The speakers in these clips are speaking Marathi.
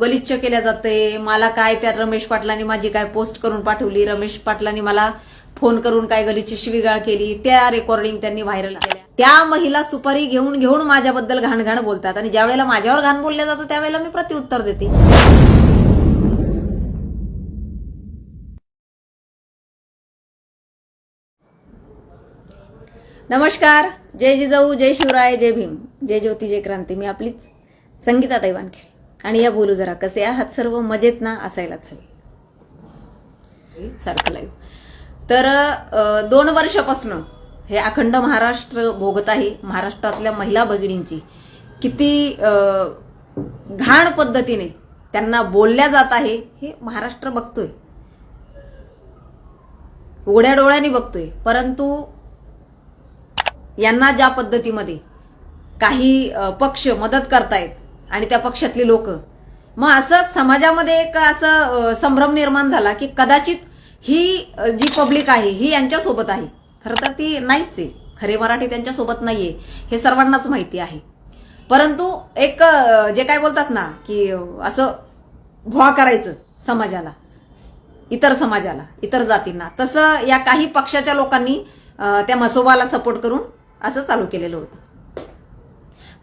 गलिच्छ केल्या जाते. मला काय त्या रमेश पाटलांनी माझी काय पोस्ट करून पाठवली? रमेश पाटलांनी मला फोन करून काय गलिच्छ शिवीगाळ केली? त्या रेकॉर्डिंग त्यांनी व्हायरल केल्या. त्या महिला सुपारी घेऊन घेऊन माझ्याबद्दल घाण घाण बोलतात आणि ज्यावेळेला माझ्यावर घाण बोलले जातं त्यावेळेला मी प्रत्युत्तर देते. नमस्कार. जय जिजाऊ जय शिवराय जय भीम. जय ज्योती जय क्रांती. मी आपलीच संगीता वानखेडे आणि या बोलू जरा कसे आहात सर्व मजेत ना? असायलाच हवे. सारखं लाईव्ह तर दोन वर्षापासनं हे अखंड महाराष्ट्र भोगत आहे. महाराष्ट्रातल्या महिला भगिनींची. किती घाण पद्धतीने त्यांना बोलल्या जात आहे हे महाराष्ट्र बघतोय. उघड्या डोळ्यांनी बघतोय. परंतु यांना ज्या पद्धतीमध्ये काही पक्ष मदत करतायत आणि त्या पक्षातली लोक. मग असं समाजामध्ये एक असं संभ्रम निर्माण झाला की कदाचित ही जी पब्लिक आहे ही यांच्यासोबत आहे. खरं तर ती नाहीच आहे. खरे मराठी त्यांच्यासोबत नाहीये. हे सर्वांनाच माहिती आहे. परंतु एक जे काय बोलतात ना की असं भुवा करायचं समाजाला इतर समाजाला इतर जातींना. तसं या काही पक्षाच्या लोकांनी त्या मसोबाला सपोर्ट करून असं चालू केलेलं होतं.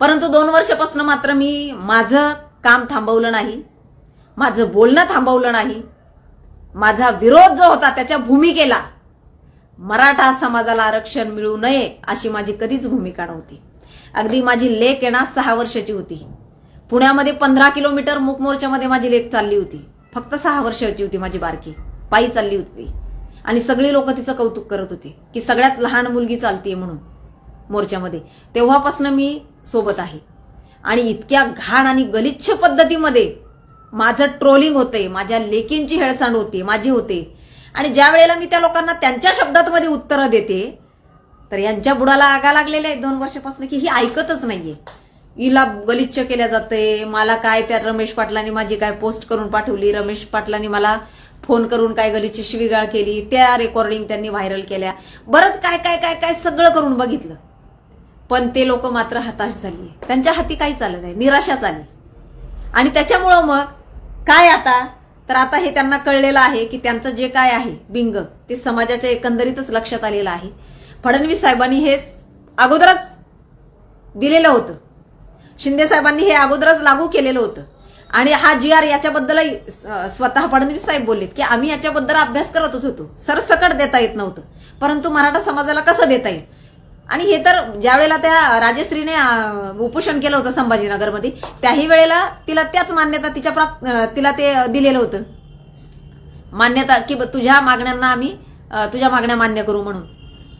परंतु दोन वर्षापासून मात्र मी माझं काम थांबवलं नाही माझं बोलणं थांबवलं नाही. माझा विरोध जो होता त्याच्या भूमिकेला मराठा समाजाला आरक्षण मिळू नये अशी माझी कधीच भूमिका नव्हती. अगदी माझी लेख येणार सहा वर्षाची होती. पुण्यामध्ये पंधरा किलोमीटर मूक मोर्चामध्ये माझी लेख चालली होती. फक्त सहा वर्षाची होती माझी बारकी. पायी चालली होती. आणि सगळी लोक तिचं कौतुक करत होते की सगळ्यात लहान मुलगी चालतीये म्हणून मोर्चामध्ये. तेव्हापासून मी सोबत आहे. आणि इतक्या घाण आणि गलिच्छ पद्धतीमध्ये माझं ट्रोलिंग होतंय माझ्या लेकींची हेळसांड होते माझी होते. आणि ज्या वेळेला मी त्या लोकांना त्यांच्या शब्दात मध्ये उत्तरं देते तर यांच्या बुडाला आगा लागलेल्या आहेत दोन वर्षापासून की ही ऐकतच नाहीये. हिला गलिच्छ केल्या जाते मला काय त्या रमेश पाटलांनी माझी काय पोस्ट करून पाठवली रमेश पाटलांनी मला फोन करून काय गलिच्छ शिवीगाळ केली त्या रेकॉर्डिंग त्यांनी व्हायरल केल्या. बरंच काय काय काय काय सगळं करून बघितलं. पण ते लोक मात्र हताश झाली त्यांच्या हाती काही चाललं नाही निराशाच आली आणि त्याच्यामुळं मग काय आता? तर आता हे त्यांना कळलेलं आहे की त्यांचं जे काय आहे बिंग ते समाजाच्या एकंदरीतच लक्षात आलेलं आहे. फडणवीस साहेबांनी हे अगोदरच दिलेलं होतं. शिंदे साहेबांनी हे अगोदरच लागू केलेलं होतं. आणि हा जी आर याच्याबद्दलही स्वतः फडणवीस साहेब बोललेत की आम्ही याच्याबद्दल अभ्यास करतच होतो. सरसकट देता येत नव्हतं. परंतु मराठा समाजाला कसं देता येईल? आणि हे तर ज्या वेळेला त्या राजश्रीने उपोषण केलं होतं संभाजीनगरमध्ये त्याही वेळेला तिला त्याच मान्यता तिच्या प्राप्त तिला ते दिलेलं होतं. मान्यता की तुझ्या मागण्यांना आम्ही तुझ्या मागण्या मान्य करू म्हणून.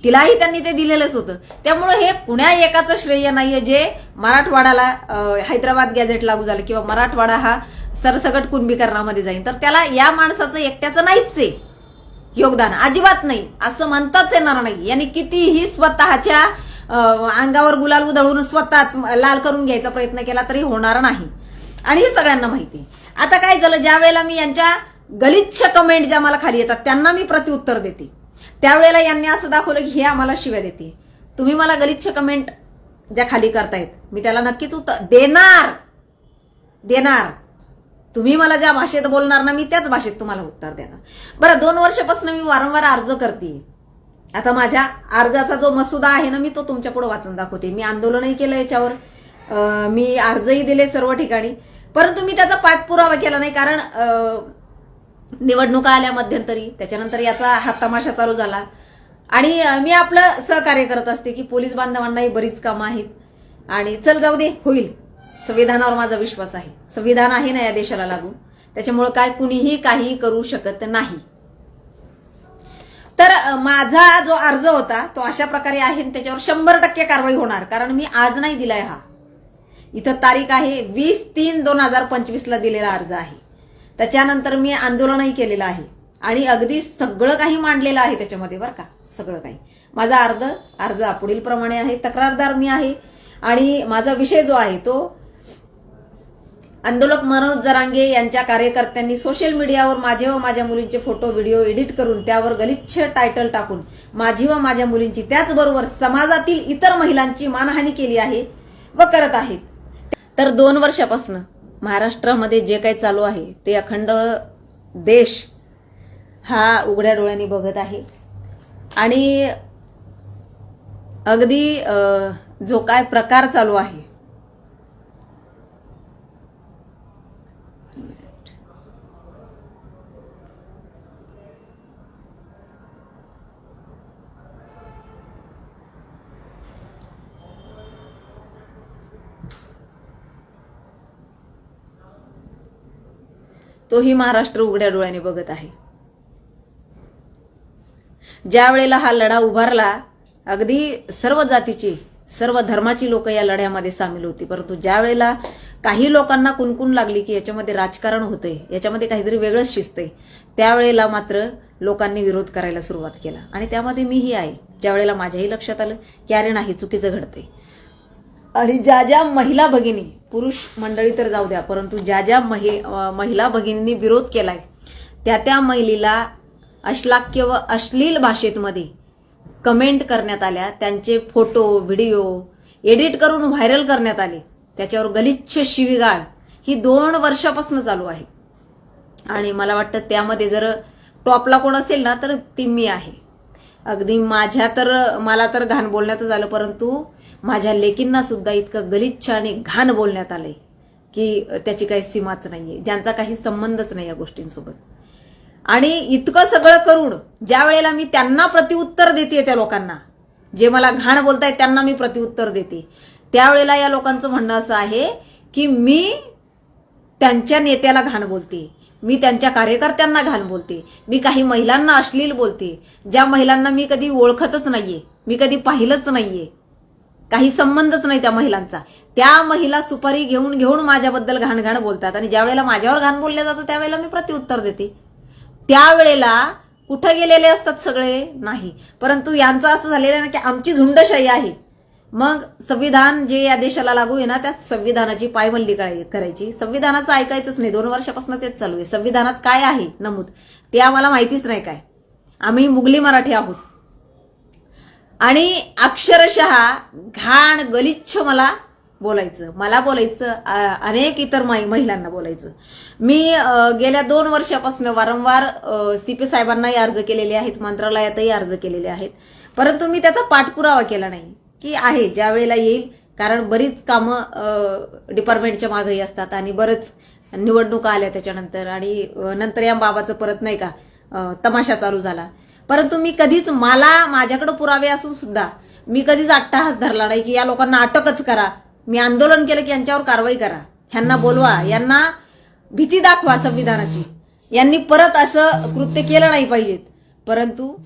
तिलाही त्यांनी ते दिलेलंच होतं. त्यामुळं हे कुण्या एकाचं श्रेय नाहीये जे मराठवाड्याला हैदराबाद गॅझेट लागू झालं किंवा मराठवाडा हा सरसकट कुंभीकरणामध्ये जाईल तर त्याला या माणसाचं एकट्याचं नाहीच आहे योगदान. अजिबात नाही. असं म्हणताच येणार नाही. यांनी कितीही स्वतःच्या अंगावर गुलाल उधळून स्वतःच लाल करून घ्यायचा प्रयत्न केला तरी होणार नाही. आणि हे सगळ्यांना माहिती आहे. आता काय झालं? ज्या वेळेला मी यांच्या गलिच्छ कमेंट ज्या मला खाली येतात त्यांना मी प्रतिउत्तर देते. त्यावेळेला यांनी असं दाखवलं की हे आम्हाला शिव्या देते. तुम्ही मला गलिच्छ कमेंट ज्या खाली करतायत मी त्याला नक्कीच उत्तर देणार. देणार. तुम्ही मला ज्या भाषेत बोलणार ना मी त्याच भाषेत तुम्हाला उत्तर देणार. बरं दोन वर्षापासून मी वारंवार अर्ज करते. आता माझ्या अर्जाचा जो मसुदा आहे ना मी तो तुमच्या वाचून दाखवते. मी आंदोलनही केलं याच्यावर. मी अर्जही दिले सर्व ठिकाणी. परंतु मी त्याचा पाठपुरावा केला नाही कारण निवडणुका आल्या मध्यंतरी. त्याच्यानंतर याचा हा तमाशा चालू झाला. आणि मी आपलं सहकार्य करत असते की पोलीस बांधवांनाही बरीच कामं आहेत. आणि चल जाऊ दे होईल. संविधानावर माझा विश्वास आहे. संविधान आहे ना या देशाला लागू. त्याच्यामुळं काय कुणीही काही करू शकत नाही. तर माझा जो अर्ज होता तो अशा प्रकारे आहे आणि त्याच्यावर शंभर टक्के कारवाई होणार. कारण मी आज नाही दिलाय हा. इथं तारीख आहे वीस तीन दोन हजार पंचवीसला दिलेला अर्ज आहे. त्याच्यानंतर मी आंदोलनही केलेलं आहे. आणि अगदी सगळं काही मांडलेलं आहे त्याच्यामध्ये बरं का. सगळं काही. माझा अर्ज अर्ज पुढील प्रमाणे आहे तक्रारदार मी आहे. आणि माझा विषय जो आहे तो आंदोलक मनोज जरांगे यांच्या कार्यकर्त्यांनी सोशल मीडियावर माझे व माझ्या मुलींचे फोटो व्हिडिओ एडिट करून त्यावर गलिच्छ टायटल टाकून माझी व माझ्या मुलींची त्याचबरोबर समाजातील इतर महिलांची मानहानी केली आहे व करत आहेत. तर दोन वर्षापासून महाराष्ट्रामध्ये जे काही चालू आहे ते अखंड देश हा उघड्या डोळ्यांनी बघत आहे. आणि अगदी जो काय प्रकार चालू आहे तोही महाराष्ट्र उघड्या डोळ्याने बघत आहे. ज्या वेळेला हा लढा उभारला अगदी सर्व जातीची सर्व धर्माची लोक या लढ्यामध्ये सामील होती. परंतु ज्या वेळेला काही लोकांना कुणकुण लागली की याच्यामध्ये राजकारण होतंय याच्यामध्ये काहीतरी वेगळंच शिजतंय त्यावेळेला मात्र लोकांनी विरोध करायला सुरुवात केला. आणि त्यामध्ये मीही आहे. ज्या वेळेला माझ्याही लक्षात आलं की अरे नाही चुकीचं घडतंय. आणि ज्या ज्या महिला भगिनी पुरुष मंडळी तर जाऊ द्या परंतु ज्या ज्या महि महिला भगिनींनी विरोध केलाय त्या त्या महिलेला अश्लाक्य व अश्लील भाषेतमध्ये कमेंट करण्यात आल्या. त्यांचे फोटो व्हिडिओ एडिट करून व्हायरल करण्यात आले. त्याच्यावर गलिच्छ शिवीगाळ ही दोन वर्षापासून चालू आहे. आणि मला वाटतं त्यामध्ये जर टॉपला कोण असेल ना तर ती मी आहे. अगदी माझ्या तर मला तर घाण बोलण्यातच आलं परंतु माझ्या लेकींना सुद्धा इतकं गलिच्छ आणि घाण बोलण्यात आलंय की त्याची काही सीमाच नाहीये ज्यांचा काही संबंधच नाही या गोष्टींसोबत. आणि इतकं सगळं करून ज्या वेळेला मी त्यांना प्रतिउत्तर देते त्या लोकांना जे मला घाण बोलतायत त्यांना मी प्रतिउत्तर देते. त्यावेळेला या लोकांचं म्हणणं असं आहे की मी त्यांच्या नेत्याला घाण बोलते मी त्यांच्या कार्यकर्त्यांना घाण बोलते मी काही महिलांना अश्लील बोलते ज्या महिलांना मी कधी ओळखतच नाहीये मी कधी पाहिलंच नाहीये काही संबंधच नाही त्या महिलांचा. त्या महिला सुपारी घेऊन घेऊन माझ्याबद्दल घाणघाण बोलतात आणि ज्या वेळेला माझ्यावर घाण बोलले जातं त्यावेळेला मी प्रतिउत्तर देते. त्यावेळेला कुठं गेलेले असतात सगळे? नाही. परंतु यांचं असं झालेलं आहे ना की आमची झुंडशाही आहे. मग संविधान जे या देशाला लागू आहे ना त्या संविधानाची पायमल्ली काय- करायची? संविधानाचं ऐकायचंच नाही. दोन वर्षापासून तेच चालू आहे. संविधानात काय आहे? नमूद. ते आम्हाला माहितीच नाही काय. आम्ही मुघली मराठी आहोत. आणि अक्षरशः घाण गलिच्छ मला बोलायचं. मला बोलायचं अनेक इतर माई महिलांना बोलायचं. मी गेल्या दोन वर्षापासून वारंवार सीपी साहेबांनाही अर्ज केलेले आहेत मंत्रालयातही अर्ज केलेले आहेत. परंतु मी त्याचा पाठपुरावा केला नाही की आहे ज्या वेळेला येईल कारण बरीच कामं डिपार्टमेंटच्या मागेही असतात आणि बरंच निवडणुका आल्या त्याच्यानंतर. आणि नंतर या बाबाचं परत नाही का तमाशा चालू झाला. परंतु मी कधीच मला माझ्याकडे पुरावे असून सुद्धा मी कधीच अट्टाहास धरला नाही की या लोकांना अटकच करा. मी आंदोलन केलं की यांच्यावर कारवाई करा. ह्यांना बोलवा. यांना भीती दाखवा संविधानाची. यांनी परत असं कृत्य केलं नाही पाहिजेत. परंतु